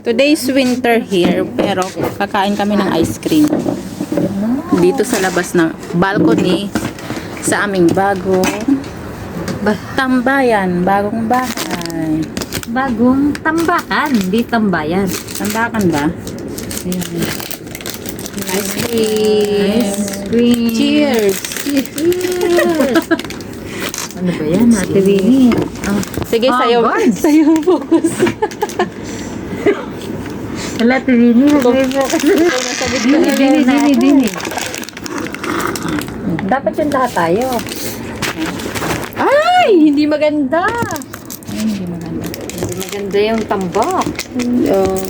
Today's winter here, pero kakain kami ng ice cream. Dito sa labas ng balcony sa aming bagong tambayan, bagong bahay. Bagong tambakan, di tambayan. Tambakan ba? Ice cream. Ice cream. Cheers! Cheers! ano ba yan, Ate Winnie? Oh. Sige, Oh, sayo, sayo focus. Wala. Nag-focus. Dini, dini, dini, dini. Dapat yung lahat tayo. Ay! Hindi maganda. Ay, hindi maganda. Hindi maganda yung tambak. Oh.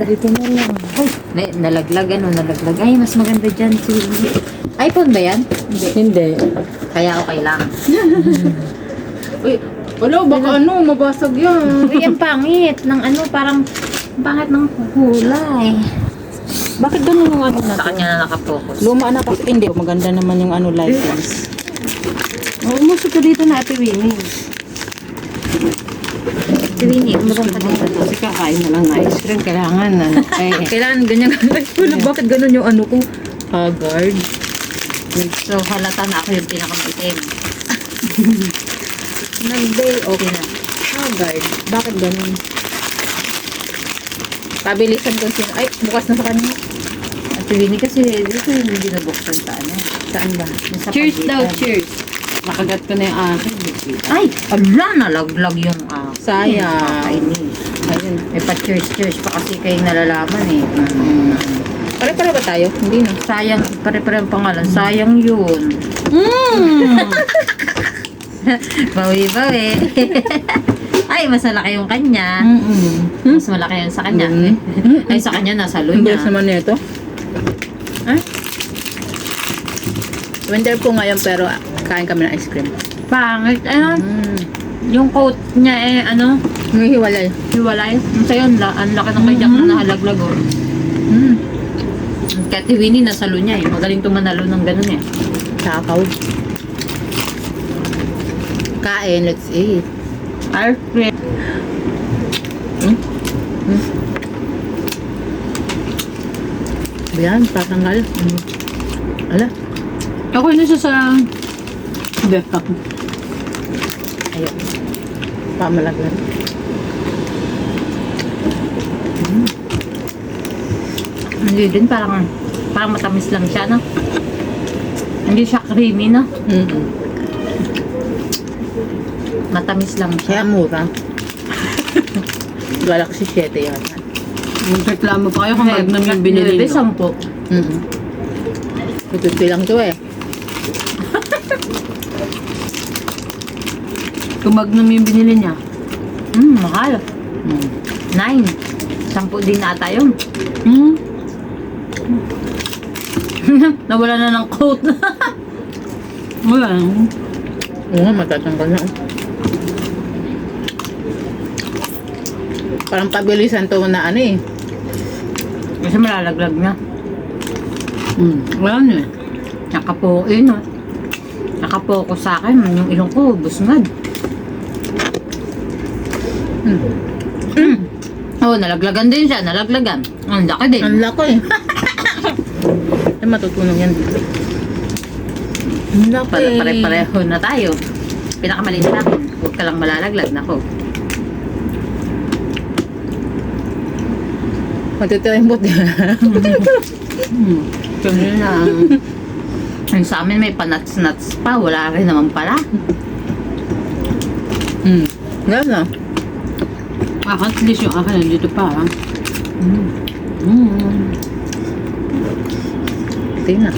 Dito na lang. Ay, na, nalaglag, ano, nalaglag. Ay, mas maganda dyan si iPhone ba yan? Hindi. Kaya okay lang. Uy, wala, baka ano, mabasag yan. Uy, ang pangit ng ano, parang pangit ng kulay. Bakit ganun yung ano na Sa to? kanya na nakafocus. Luma na kasi hindi. Maganda naman yung ano license. Oo, umuso ka dito na Ate Winnie. Si Winnie, umurong ka dito. Kasi kakain na lang ng ice cream. Kailangan na. Eh, Kailangan ganyan. Wala, bakit ganun yung ano ko? Haggard. So, halata na ako yung pinakamaitim. Nag-day, okay na. Haggard. Bakit ganun? Pabilisan ko sino. Ay, bukas na sa kanya. At Winnie kasi dito yung hindi nabuksan sa ano. Saan ba? yung sa cheers daw, pagitan. cheers. Nakagat ko na yung akin. Ay, ala, nalaglag yung ah. Sayang. Kainis. Ayun. May pa-cheers-cheers pa kasi kayo nalalaman eh. Mm. Pare-pare ba tayo? Hindi na. Sayang, pare-pare ang pangalan. Sayang yun. Mm. Bawi-bawi. Ay, mas malaki yung kanya. Mm-mm. Mas malaki yung sa kanya. Mm. Ay, sa kanya, nasa Ang bilis lunya. naman nito. Ay. Winter po ngayon pero kain kami ng ice cream. Pangit. Ayun, Mm. yung coat niya eh, ano, May hiwalay. hiwalay. Yung sa'yo, ang la- ang laki ng kay Jack na nahalaglag oh. Mm. Kaya si Winnie nasa lunya eh. Magaling tumanalo ng ganun eh. Takaw. Kain, let's eat. Ice cream. Yan, tatanggal. Mm. Ala, Ako na siya sa... Beka. ayun. Pamalaglag. Hindi din, parang, parang matamis lang siya, no? Hindi siya creamy, no? Mm-mm. Matamis lang Kaya siya. mura. Galaxy 7 yan. Nagreklamo pa kayo kung magnum yung binili nyo. sampo. Mm-mm. Tutupi lang to eh. Kung magnum yung binili niya. Hmm, mahal. Mm. Nine. Sampo din ata yun. Hmm? Nawala na ng coat. Wala. Oo matatanggal na. Parang pabilisan to na ano eh. Kasi malalaglag na. Hmm. Wala na eh. Nakapo, eh no. Nakapokus sa akin, yung ilong ko, busngad. Mm. Mm. Oh, nalaglagan din siya, nalaglagan. Ang laki din. Ang lako eh. Matutunog yan dito. Ang eh. pare-pareho na tayo. Pinakamaliit sa akin. Huwag ka lang malalaglag. Nako. Yung buti. Hmm. Kami na. Yung sa amin may panats-nats pa. Wala rin naman pala. Hmm. Wala na. Ah, at least yung akin nandito pa. ha? Hmm. Hmm. Tingnan.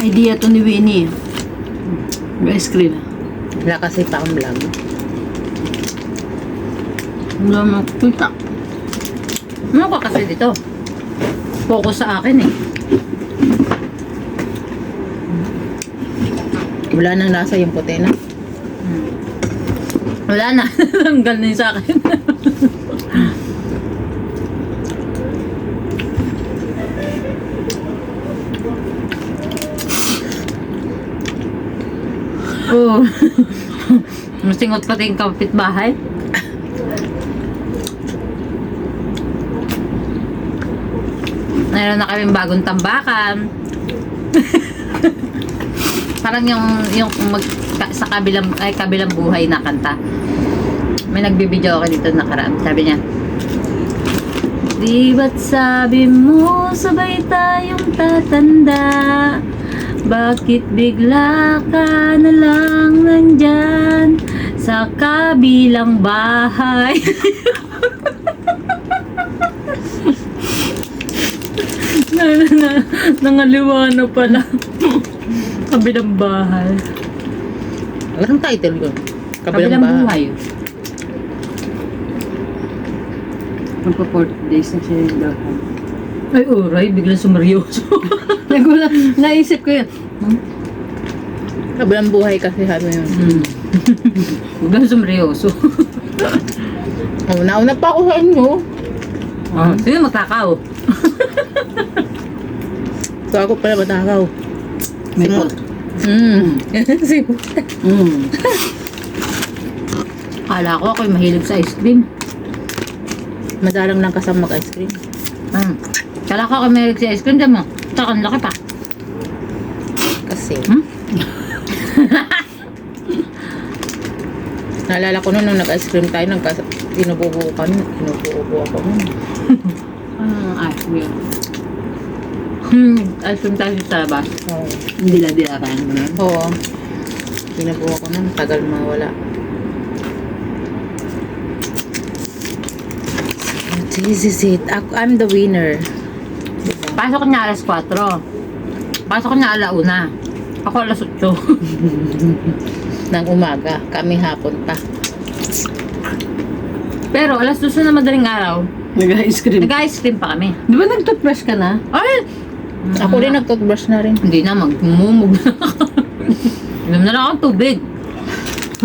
Idea to ni Winnie. Ice cream. Wala kasi pa akong vlog. Wala mo kita. Ano ka kasi dito? Focus sa akin eh. Wala nang lasa yung puti na. Wala na. Tanggal na yun sa akin. Oo. Masingot pati yung kapitbahay. Meron na kaming bagong tambakan. Parang yung yung mag, sa kabilang ay kabilang buhay na kanta. May nagbibideo ako dito nakaraan. Sabi niya, Di ba't sabi mo sabay tayong tatanda? Bakit bigla ka na lang nandyan sa kabilang bahay? na, na, na, nangaliwa na pala. kabilang bahay. Anong title yun? Kabilang, buhay. Magpa 40 days na siya yung dahan. Ay, uray, biglang sumeryoso. Nagulat, naisip ko yun. Kabilang buhay kasi sabi yun. hmm. biglang sumeryoso. Oh, nauna pa ako sa inyo. Ah, sige, magkakaw. Ako pala matakaw. May pot. Mm. Simot. Mm. Kala ko ako'y mahilig sa ice cream. Madalang lang kasama mag-ice cream. Hmm. Kala ko ako'y mahilig sa ice cream. Diyan mo, taka ang laki pa. Kasi. Hmm? Naalala ko noon nung nag-ice cream tayo, nagkas inububo ka nun. Inububo ako nun. Ah, ice cream. Hmm, cream tayo sa labas. Oo. Hindi na dinarayan mo nun. Oo. Inububo ako nun. Tagal mawala. This is it. Ako, I'm the winner. Pasok niya alas 4. Pasok niya alauna. Ako alas 8. Nang umaga. Kami hapon pa. Pero alas 12 na madaling araw, Nag-ice cream. nag-ice cream pa kami. Di ba nag-toothbrush ka na? Ay! Ako rin nag-toothbrush na rin. Hindi na, magmumug na ako. Inom na lang ako tubig.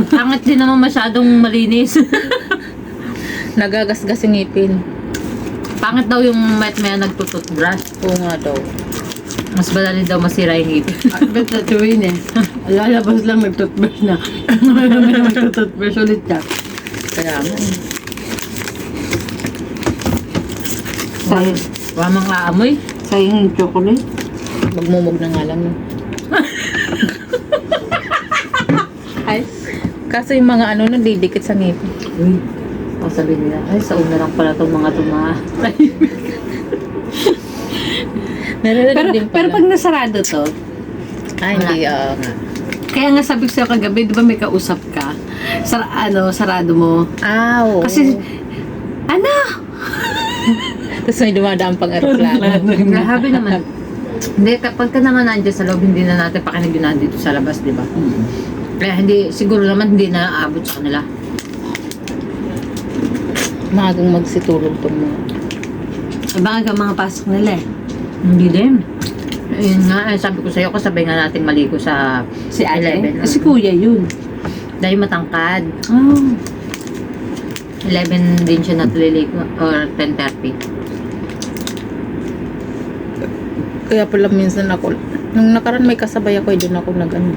Pangit din naman masyadong malinis. Nagagasgas yung ngipin. Pangit daw yung met maya nagtututbrush. Oo nga daw. Mas madali daw masira yung ngipin. Ah, Bet na tuwin eh. Lalabas lang nag-toothbrush na. Nag-toothbrush ulit siya. Kaya nga eh. Wala mang aamoy. Sayang yung chocolate. Magmumog na nga lang. Ay. Kaso yung mga ano nun, didikit sa ngipin. Uy. Sabi nila, ay sa una lang pala itong mga tuma. Pero, din pero pala. pag nasarado to, Ay, hindi. oo nga. kaya nga sabi ko sa'yo kagabi, di ba may kausap ka? Sar ano, sarado mo. Ah, oo. Kasi, ano? Tapos may dumadaan pang aeroplano. Grabe naman. Hindi, kapag ka naman nandiyan sa loob, hindi na natin pakinagyan dito sa labas, di ba? Kaya hindi, siguro naman hindi na aabot sa kanila. Magang magsitulog tong mga. Abangan ka mga pasok nila eh. Hindi din. Ayun nga, eh, sabi ko sa'yo, kasabay nga natin maligo sa Si ate. 11. Eh, si kuya yun. Dahil matangkad. Oh. 11 din siya natuliligo or 10.30. Kaya pala minsan ako, nung nakaraan may kasabay ako, eh, doon ako nag ano.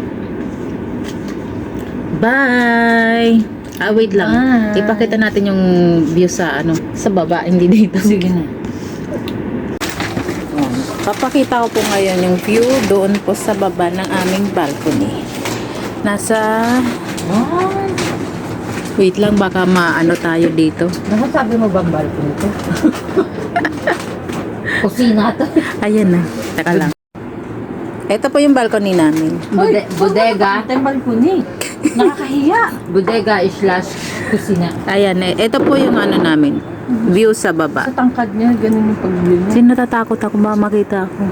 Bye! Ah, wait lang. Bye. Ipakita natin yung view sa ano, sa baba, hindi dito. Sige na. Papakita ko po ngayon yung view doon po sa baba ng aming balcony. Nasa, Oh, wait lang, baka maano tayo dito. nakasabi mo ba balko nito? Kusina to. Ayan na, teka lang. Ito po yung balcony namin. Bude- bodega. Ate balkoni. Nakakahiya. Bodega slash kusina. Ayan, eh, ito po yung ano namin, view sa baba. Sa tangkad niya, ganun yung pag-view niya. Kasi natatakot ako, baka makita ako.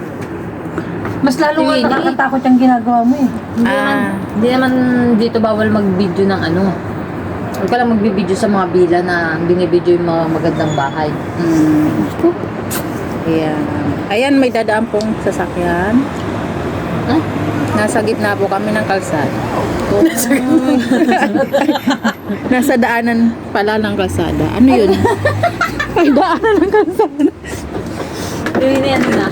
Mas lalo nga Hindi. nakakatakot yung ginagawa mo eh. Hindi Ah. naman, hindi naman dito bawal mag-video ng ano. Huwag ka lang magbibideo sa mga bila na binibideo yung mga magandang bahay. Mm. Ayan. Ayan, may dadaan pong sasakyan. Ah? Nasa gitna po kami ng kalsada. Oh. Nasa daanan pala ng kalsada. Ano yun? Ay, daanan ng kalsada. Yun yan na.